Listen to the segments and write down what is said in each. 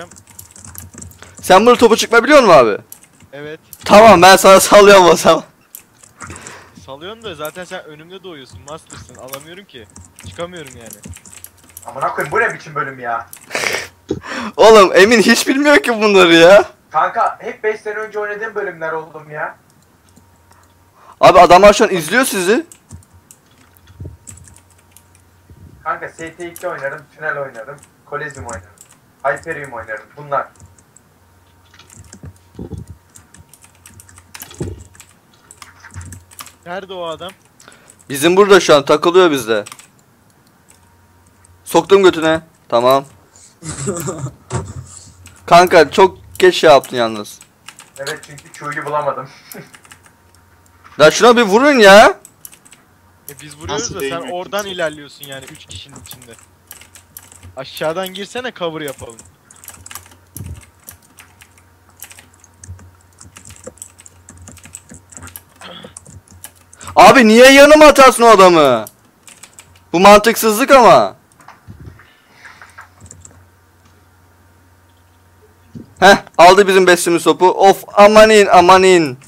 Çıkacağım. Sen bunu topu çıkma biliyor musun abi? Evet. Tamam ben sana sallıyorum o zaman. Salıyorsun da zaten sen önümde doğuyorsun. Master'sın. Alamıyorum ki. Çıkamıyorum yani. Amına koyayım bu ne biçim bölüm ya? Oğlum Emin hiç bilmiyor ki bunları ya. Kanka hep 5 sene önce oynadığım bölümler oldum ya. Abi adamlar şu an izliyor sizi. Kanka ST2 oynarım, Tünel oynarım, Kolezyum oynarım, Hyperium oynarım. Bunlar. Nerede o adam? Bizim burada şu an takılıyor bizde. Soktum götüne. Tamam. Kanka çok geç şey yaptın yalnız. Evet çünkü Q'yu bulamadım. Ya şuna bir vurun ya. E biz vuruyoruz Nasıl da sen değmiyor oradan kimse? ilerliyorsun yani 3 kişinin içinde. Aşağıdan girsene cover yapalım. Abi niye yanıma atarsın o adamı? Bu mantıksızlık ama. Heh aldı bizim beslimiz topu. Of amanin amanin.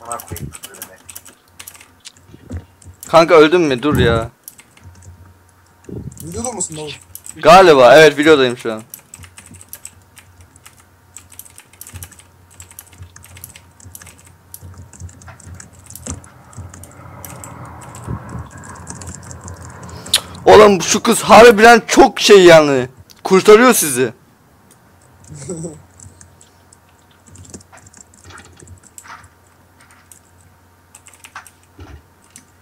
Amına koyayım. Kanka öldün mü? Dur ya. Videoda mısın oğlum? Galiba evet videodayım şu an. Oğlum şu kız harbiden çok şey yani. Kurtarıyor sizi.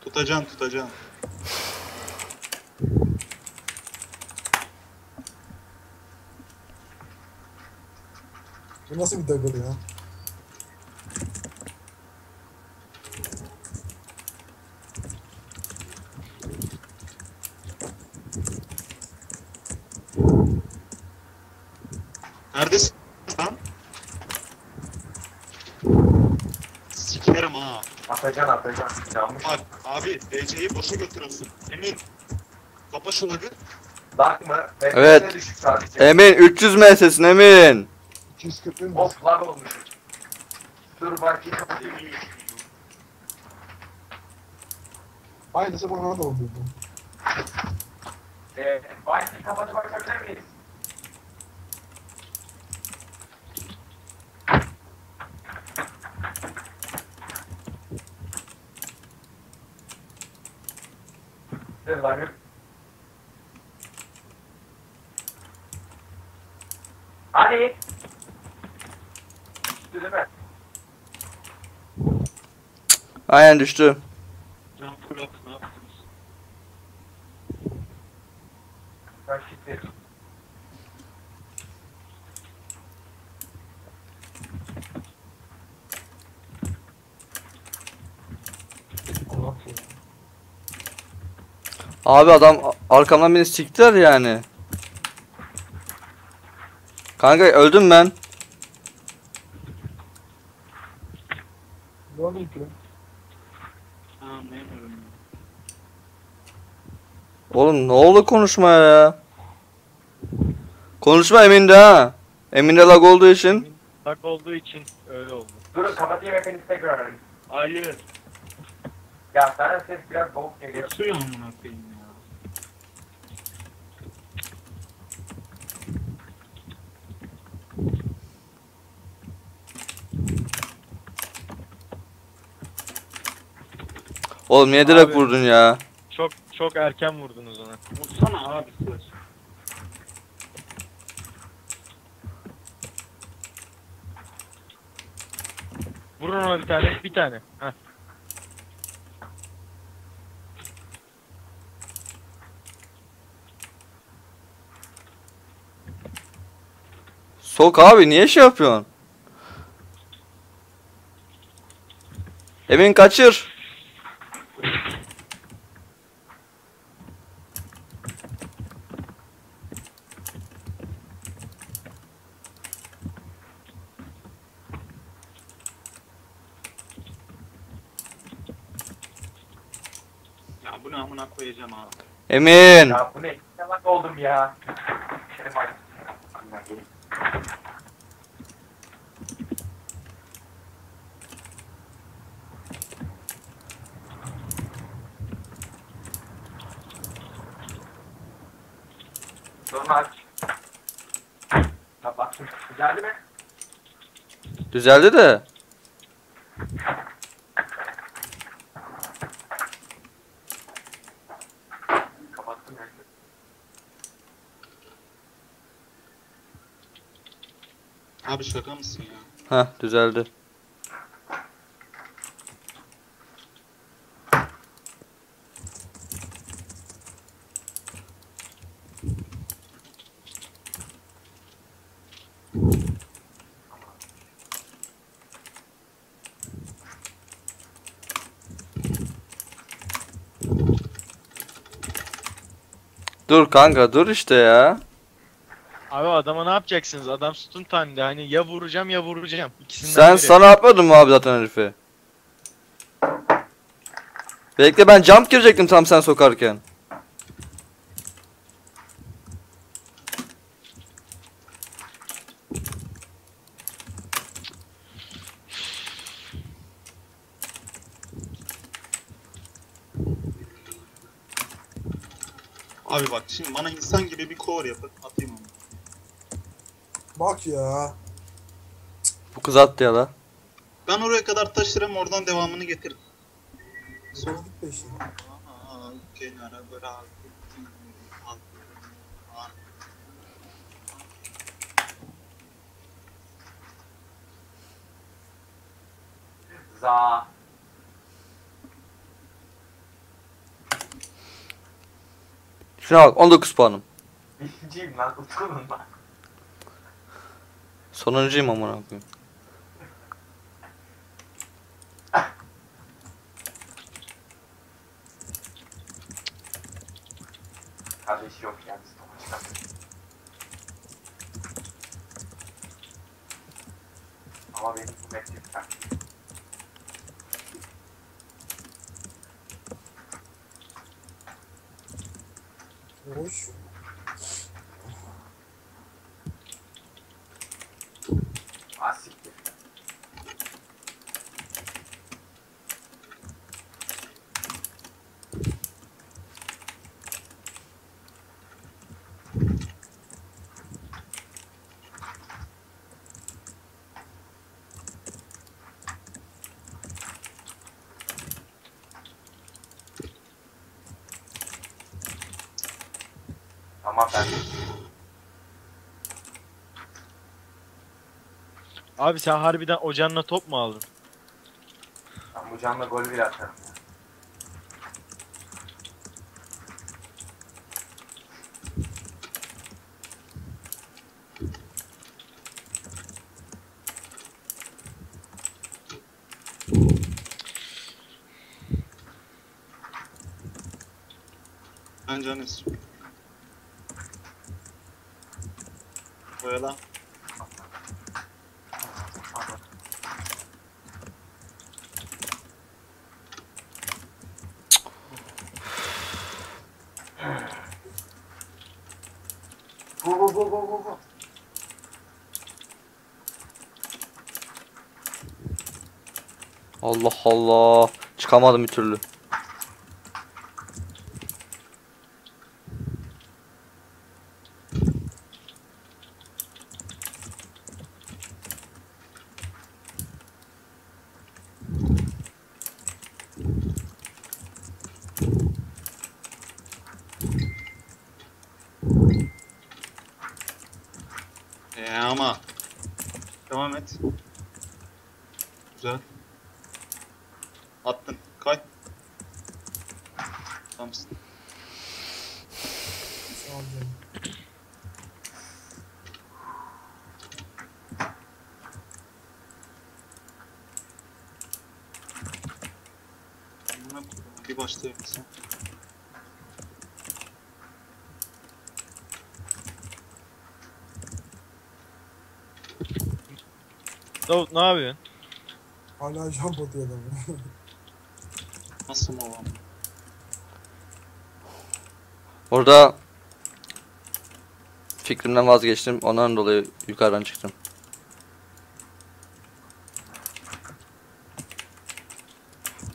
Tutacaksın tutacaksın. Bu nasıl bir dagger ya? Neredesin lan? Sikerim ha. Atacan atacan. Yanlış. Bak abi DC'yi boşa götürüyorsun. Emin. Kapa şu lagı. Dark mı? Evet. Emin 300 MS'sin Emin. 240 bin Of lag olmuş. Dur kapatayım. Aynısı bana da bu. Eee, Wi-Fi kapatıp bakabilir miyiz? Dur lan. Hadi. Düştü değil mi? Aynen düştü. Can full up ne yaptınız? Ben şimdi. Allah korusun. Abi adam arkamdan beni siktiler yani. Kanka öldüm ben. Ne ki? Oğlum ne oldu konuşmaya ya? Konuşma Emin'de ha. Emin'de lag olduğu için. Lag olduğu için öyle oldu. Durun kapatayım hepiniz tekrar arayın. Hayır. Ya sana ses biraz boğuk geliyor. Suyu amına koyayım Oğlum niye direkt Abi. vurdun ya? Çok çok erken vurdunuz ona. Vursana abi sıç. Vurun ona bir tane, bir tane. Heh. Sok abi niye şey yapıyorsun? Emin kaçır. Ya bu ne amına koyacağım abi. Emin. Ya bu ne? Yalan oldum ya. Şerif. Sorun aç. Ha baktım. Mi? Düzeldi de. Abi şaka mısın ya? Heh düzeldi. Dur kanka dur işte ya. Abi adama ne yapacaksınız? Adam sütun tane hani ya vuracağım ya vuracağım. İkisinden Sen biri. sana yapmadın mı abi zaten herife? Bekle ben jump girecektim tam sen sokarken. Abi bak şimdi bana insan gibi bir core yapın atayım onu. Bak ya. Bu kız attı ya la. Ben oraya kadar taşırım oradan devamını getiririm. Sonra git peşine. Kenara bırak. Za. Şuna bak 19 puanım. Birinciyim lan utkunum ben. Sonuncuyum amına koyayım. Kardeş yok ya biz topa çıkamıyoruz. Ama benim bu mektep taktiğim. Hoş. Ben Abi sen harbiden ocağına top mu aldın? Ben bu canla gol bile atarım ya. Ben Canis. Bu bu bu bu bu bu. Allah Allah. Çıkamadım bir türlü. Ee ama. Devam et. Güzel. Attın. Kay. Tamamsın. Sağ ol canım. Bir başlayayım sen. Davut ne yapıyorsun? Hala jump atıyor adam. Nasıl mı olan? Orada fikrimden vazgeçtim. Ondan dolayı yukarıdan çıktım.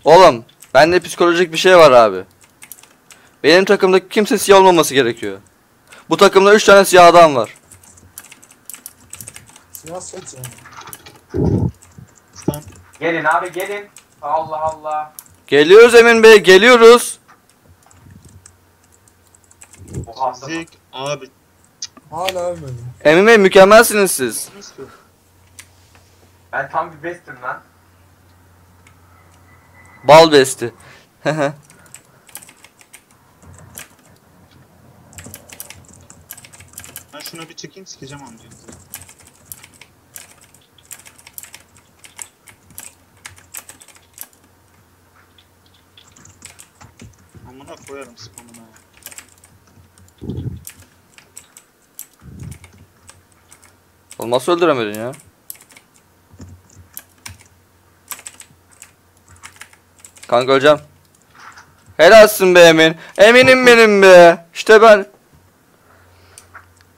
Oğlum, bende psikolojik bir şey var abi. Benim takımda kimse siyah olmaması gerekiyor. Bu takımda 3 tane siyah adam var. Siyah set yani. Gelin abi gelin. Allah Allah. Geliyoruz Emin Bey, geliyoruz. Zik abi Hala ölmedim. Emin Bey mükemmelsiniz siz. ben tam bir bestim lan. Bal besti. Ben şuna bir çekeyim sikeceğim amcayı. Amına koyarım spamına ya. Olmazsa öldüremedin ya. Kanka öleceğim. Helalsin be Emin. Eminim benim be. İşte ben.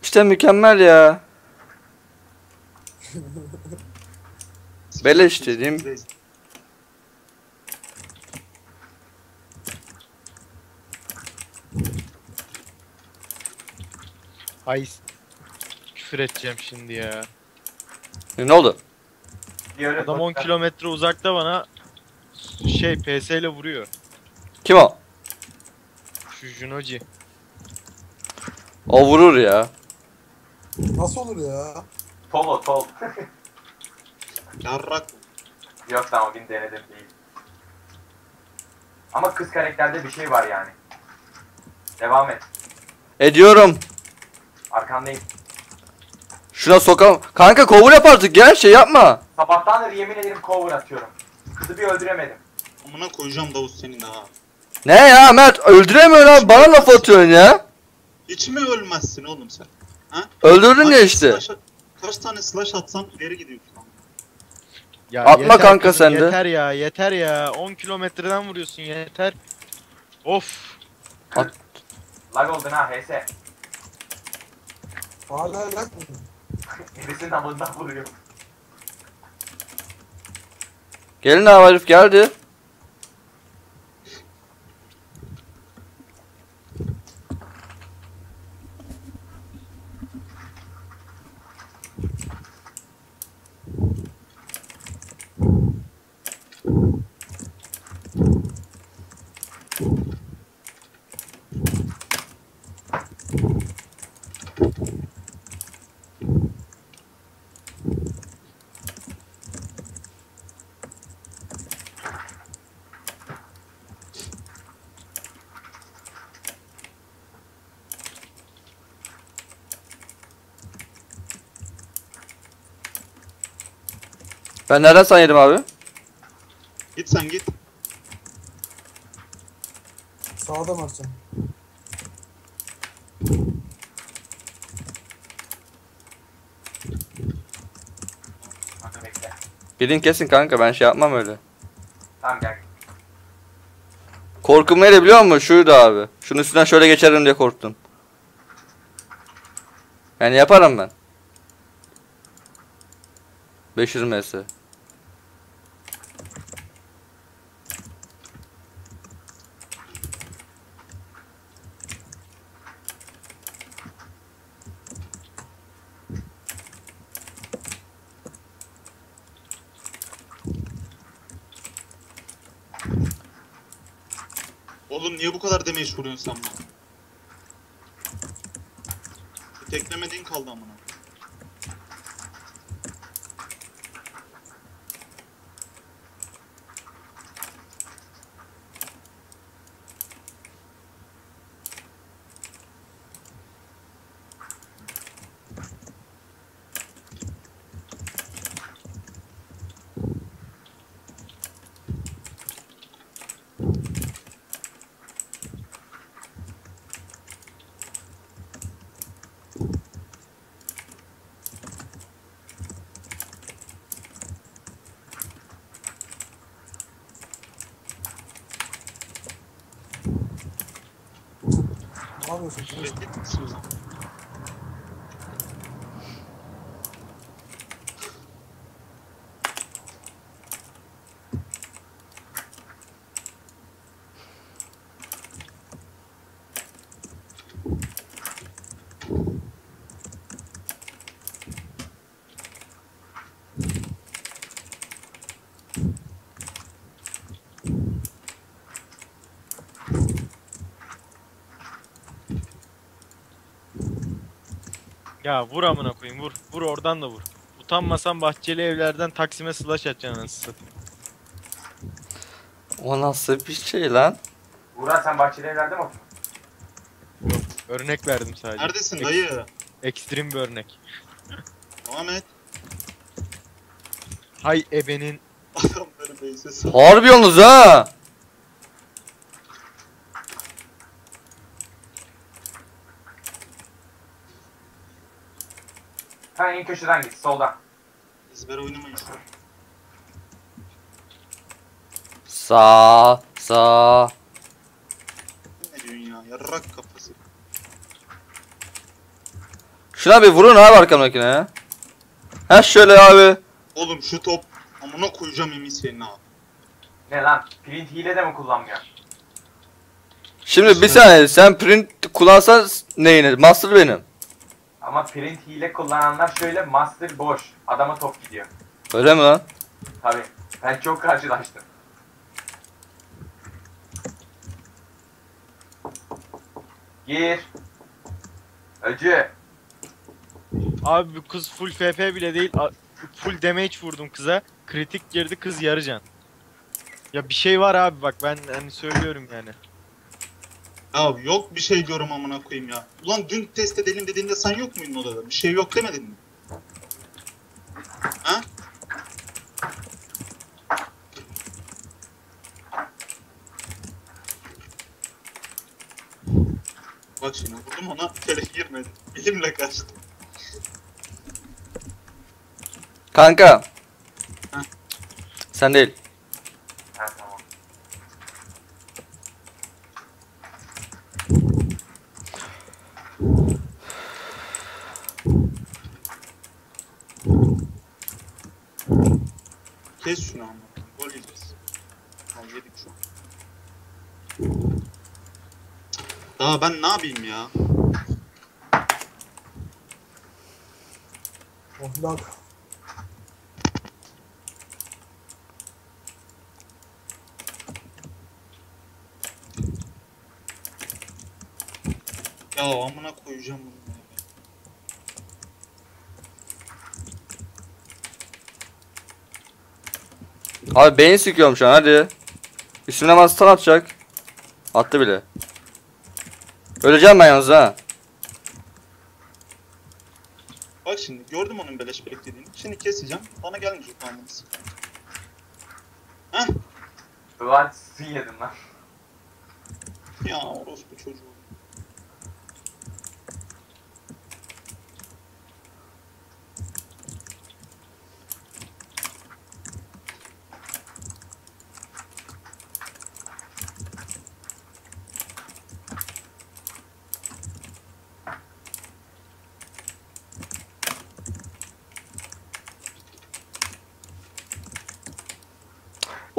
İşte mükemmel ya. Beleş Reis. Ay küfür edeceğim şimdi ya. Ne oldu? Adam 10 sosyal- kilometre uzakta bana şey PS ile vuruyor. Kim o? Şu Junoji. O vurur ya. Nasıl olur ya? Tol o tol. Yarrak. Yok tamam bin denedim değil. Ama kız karakterde bir şey var yani. Devam et. Ediyorum. Arkandayım. Şuna sokam. Kanka kovur yap artık ya. Şey yapma. Sabahtandır yemin ederim cover atıyorum. Kızı bir öldüremedim. Amına koyacağım Davut senin ha. Ne ya Mert öldüremiyor lan. Bana laf atıyorsun ya. Hiç mi ölmezsin oğlum sen? Öldürdün Kaç ya işte. slash- kaç tane slash atsan ileri gidiyorsun. Ya Atma yeter kanka kızım, sen de. Yeter ya yeter ya. 10 kilometreden vuruyorsun yeter. Of. Lag oldun ha HS. Hala lak mı? Birisinin amından vuruyor. Gelin abi herif geldi. Ben nereden sana yedim abi? Git sen git. Sağda bekle. Gidin kesin kanka ben şey yapmam öyle. Tamam gel. Korkum neydi biliyor musun? Şuydu abi. Şunun üstünden şöyle geçerim diye korktum. Yani yaparım ben. 500 ms. Oğlum niye bu kadar damage vuruyorsun sen bana? Teklemediğin kaldı amına. Ne Ya vur amına koyayım vur. Vur oradan da vur. Utanmasan bahçeli evlerden Taksim'e slash atacaksın anasını satayım. O nasıl bir şey lan? Buğra sen bahçeli evlerde mi oturuyorsun? Örnek verdim sadece. Neredesin Ek- dayı? Ekstrem bir örnek. Ahmet. Hay ebenin. Adamları beyse sal. Harbi yalnız ha. En köşeden git soldan. Ezber oynamayın. Sağ sağ. Ne diyorsun ya? Yarrak kafası. Şuna bir vurun abi arkamdakine ya. Ha şöyle abi. Oğlum şu top amına koyacağım emin senin ha. Ne lan? Print hile de mi kullanmıyor? Şimdi bir saniye sen print kullansan neyini? Master benim. Ama print hile kullananlar şöyle master boş. Adama top gidiyor. Öyle mi lan? Tabi. Ben çok karşılaştım. Gir. Öcü. Abi bu kız full FP bile değil. a- Full damage vurdum kıza. Kritik girdi kız yarıcan. Ya bir şey var abi bak ben hani söylüyorum yani. Ya yok bir şey diyorum amına koyayım ya. Ulan dün test edelim dediğinde sen yok muydun odada? Bir şey yok demedin mi? Ha? Bak şimdi vurdum ona kere girmedi. Elimle kaçtı. Kanka. Ha. Sen değil. Ha tamam. Kes şunu amına. koyayım, Gol yiyeceğiz. Al yedik şu an. Daha ben ne yapayım ya? Ohlak. Ya amına koyacağım bunu. ya. Abi beyin sıkıyorum şu an hadi. Üstüne master atacak. Attı bile. Öleceğim ben yalnız ha. Bak şimdi gördüm onun beleş beklediğini. Şimdi keseceğim. Bana gelmeyecek almanız. Heh. Ulan su yedim lan. Ya orospu çocuğu.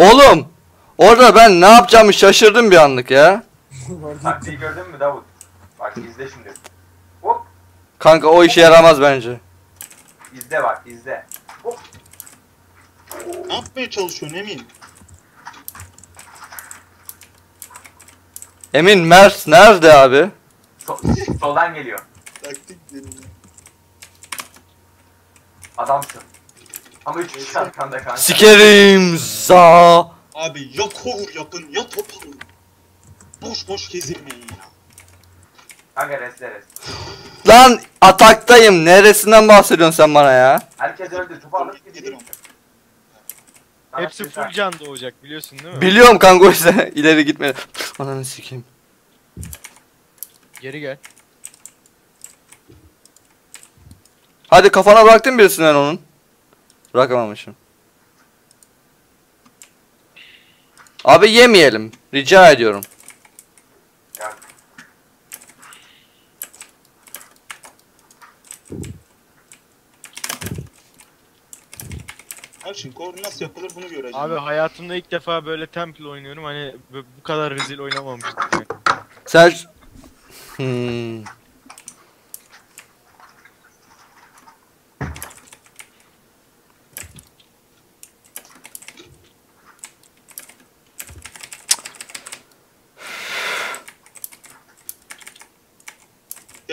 Oğlum. Orada ben ne yapacağımı şaşırdım bir anlık ya. Taktiği gördün mü Davut? Bak izle şimdi. Hop. Kanka o işe yaramaz bence. izle bak izle. Hop. Ne yapmaya çalışıyorsun Emin? Emin Mert nerede abi? So soldan geliyor. Taktik deniyor. Adamsın. Ama üç kişi arkanda kanka. Sikerim za. Abi ya cover yapın ya top alın. Boş boş gezirmeyin ya. Kanka resle res. Lan ataktayım. Neresinden bahsediyorsun sen bana ya? Herkes öldü. Topu alıp. Sana Hepsi full can doğacak biliyorsun değil mi? Biliyorum kanka o yüzden ileri gitme. Ananı sikeyim. Geri gel. Hadi kafana bıraktın birisinden onun. Bırakamamışım. Abi yemeyelim. Rica ediyorum. Şey nasıl yapılır bunu göreceğim. Abi hayatımda ilk defa böyle Temple oynuyorum. Hani bu kadar rezil oynamamıştım. Sen... Hmm.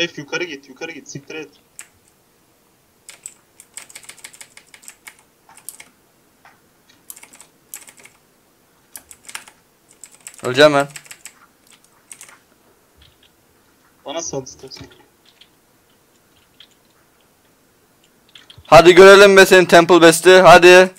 F yukarı git yukarı git siktir et. Öleceğim ben. Bana sal istersen. Hadi görelim be senin Temple Best'i. Hadi.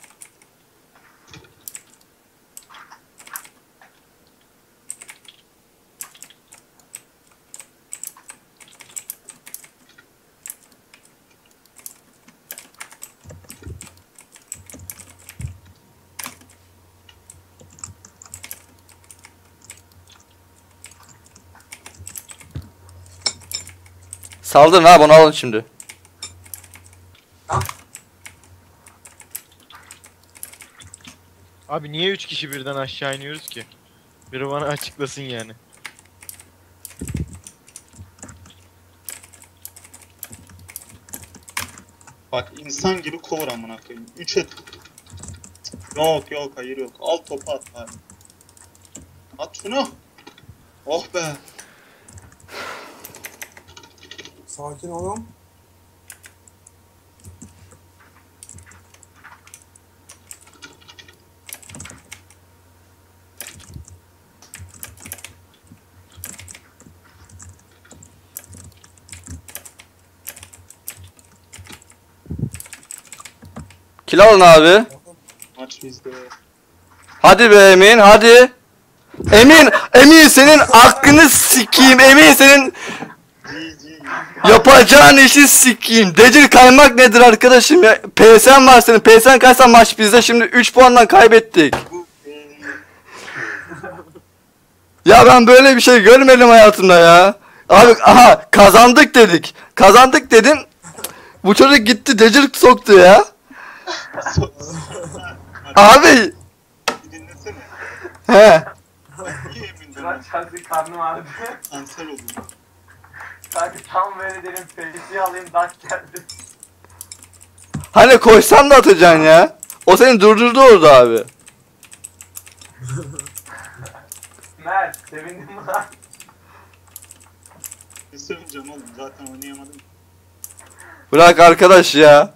Saldırın abi onu alın şimdi. Abi niye 3 kişi birden aşağı iniyoruz ki? Biri bana açıklasın yani. Bak insan gibi kovur amına koyayım. 3 et. Yok yok hayır yok. Al topu at abi. At şunu. Oh be. Sakin olun. Kill alın abi. Maç bizde. Hadi be Emin hadi. Emin, Emin senin aklını sikeyim. Emin senin GG. Yapacağın işi sikeyim. Decil kaymak nedir arkadaşım ya? PSN var senin. PSN kaçsa maç bizde şimdi 3 puandan kaybettik. Ya ben böyle bir şey görmedim hayatımda ya. Abi aha kazandık dedik. Kazandık dedin. Bu çocuk gitti Decil soktu ya. Abi. He. Karnım ağrıdı. Kanser oldum. Sanki tam böyle dedim Felix'i alayım dak geldi. Hani koysan da atacaksın ya. O seni durdurdu orada abi. Mert sevindim mi lan? Ne söyleyeceğim oğlum zaten oynayamadım. Bırak arkadaş ya.